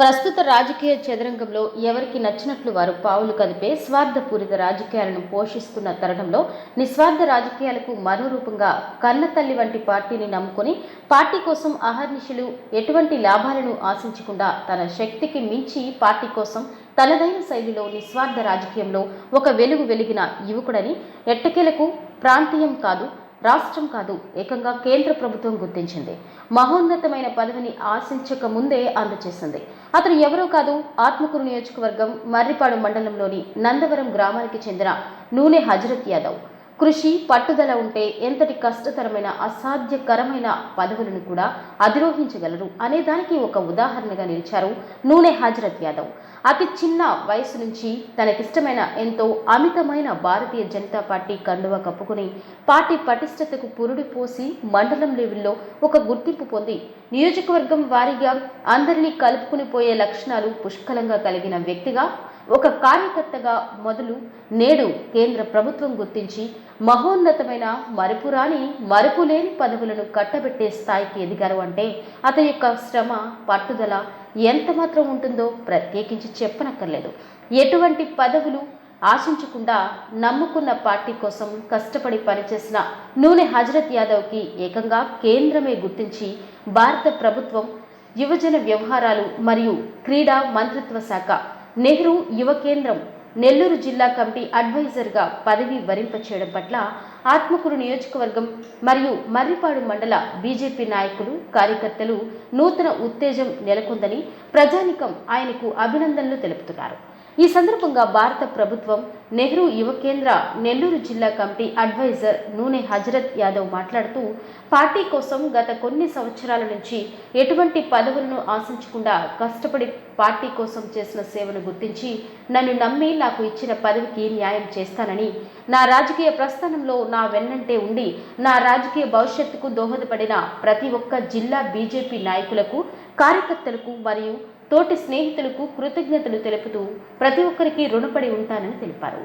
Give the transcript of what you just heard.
ప్రస్తుత రాజకీయ చదరంగంలో ఎవరికి నచ్చినట్లు వారు పావులు కదిపే స్వార్థపూరిత రాజకీయాలను పోషిస్తున్న తరుణంలో నిస్వార్థ రాజకీయాలకు మరో రూపంగా కన్నతల్లి వంటి పార్టీని నమ్ముకొని పార్టీ కోసం అహర్నిశలు ఎటువంటి లాభాలను ఆశించకుండా తన శక్తికి మించి పార్టీ కోసం తనదైన శైలిలో నిస్వార్థ రాజకీయంలో ఒక వెలుగు వెలిగిన యువకుడని ఎట్టకేలకు ప్రాంతీయం కాదు రాష్ట్రం కాదు ఏకంగా కేంద్ర ప్రభుత్వం గుర్తించింది. మహోన్నతమైన పదవిని ఆశించక ముందే అందజేసింది అతను ఎవరో కాదు ఆత్మకూరు నియోజకవర్గం మర్రిపాడు మండలంలోని నందవరం గ్రామానికి చెందిన నూనె హజరత్ యాదవ్. కృషి పట్టుదల ఉంటే ఎంతటి కష్టతరమైన అసాధ్యకరమైన పదవులను కూడా అధిరోహించగలరు అనే దానికి ఒక ఉదాహరణగా నిలిచారు నూనె హజరత్ యాదవ్. అతి చిన్న వయసు నుంచి తనకిష్టమైన ఎంతో అమితమైన భారతీయ జనతా పార్టీ కండువ కప్పుకుని పార్టీ పటిష్టతకు పురుడు పోసి మండలం లెవెల్లో ఒక గుర్తింపు పొంది నియోజకవర్గం వారీగా అందరినీ కలుపుకుని పోయే లక్షణాలు పుష్కలంగా కలిగిన వ్యక్తిగా ఒక కార్యకర్తగా మొదలు నేడు కేంద్ర ప్రభుత్వం గుర్తించి మహోన్నతమైన మరుపురాని మరుపులేని పదవులను కట్టబెట్టే స్థాయికి ఎదిగారు అంటే అతని యొక్క శ్రమ పట్టుదల ఎంత మాత్రం ఉంటుందో ప్రత్యేకించి చెప్పనక్కర్లేదు. ఎటువంటి పదవులు ఆశించకుండా నమ్ముకున్న పార్టీ కోసం కష్టపడి పనిచేసిన నూనె హజరత్ యాదవ్కి ఏకంగా కేంద్రమే గుర్తించి భారత ప్రభుత్వం యువజన వ్యవహారాలు మరియు క్రీడా మంత్రిత్వ శాఖ నెహ్రూ యువ కేంద్రం నెల్లూరు జిల్లా కమిటీ అడ్వైజర్గా పదవి వరింపచేయడం పట్ల ఆత్మకూరు నియోజకవర్గం మరియు మర్రిపాడు మండల బీజేపీ నాయకులు కార్యకర్తలు నూతన ఉత్తేజం నెలకొందని ప్రజానికం ఆయనకు అభినందనలు తెలుపుతున్నారు. ఈ సందర్భంగా భారత ప్రభుత్వం నెహ్రూ యువ కేంద్ర నెల్లూరు జిల్లా కమిటీ అడ్వైజర్ నూనె హజరత్ యాదవ్ మాట్లాడుతూ పార్టీ కోసం గత కొన్ని సంవత్సరాల నుంచి ఎటువంటి పదవులను ఆశించకుండా కష్టపడి పార్టీ కోసం చేసిన సేవను గుర్తించి నన్ను నమ్మి నాకు ఇచ్చిన పదవికి న్యాయం చేస్తానని నా రాజకీయ ప్రస్థానంలో నా వెన్నంటే ఉండి నా రాజకీయ భవిష్యత్తుకు దోహదపడిన ప్రతి ఒక్క జిల్లా బీజేపీ నాయకులకు కార్యకర్తలకు మరియు తోటి స్నేహితులకు కృతజ్ఞతలు తెలుపుతూ ప్రతి ఒక్కరికి రుణపడి ఉంటానని తెలిపారు.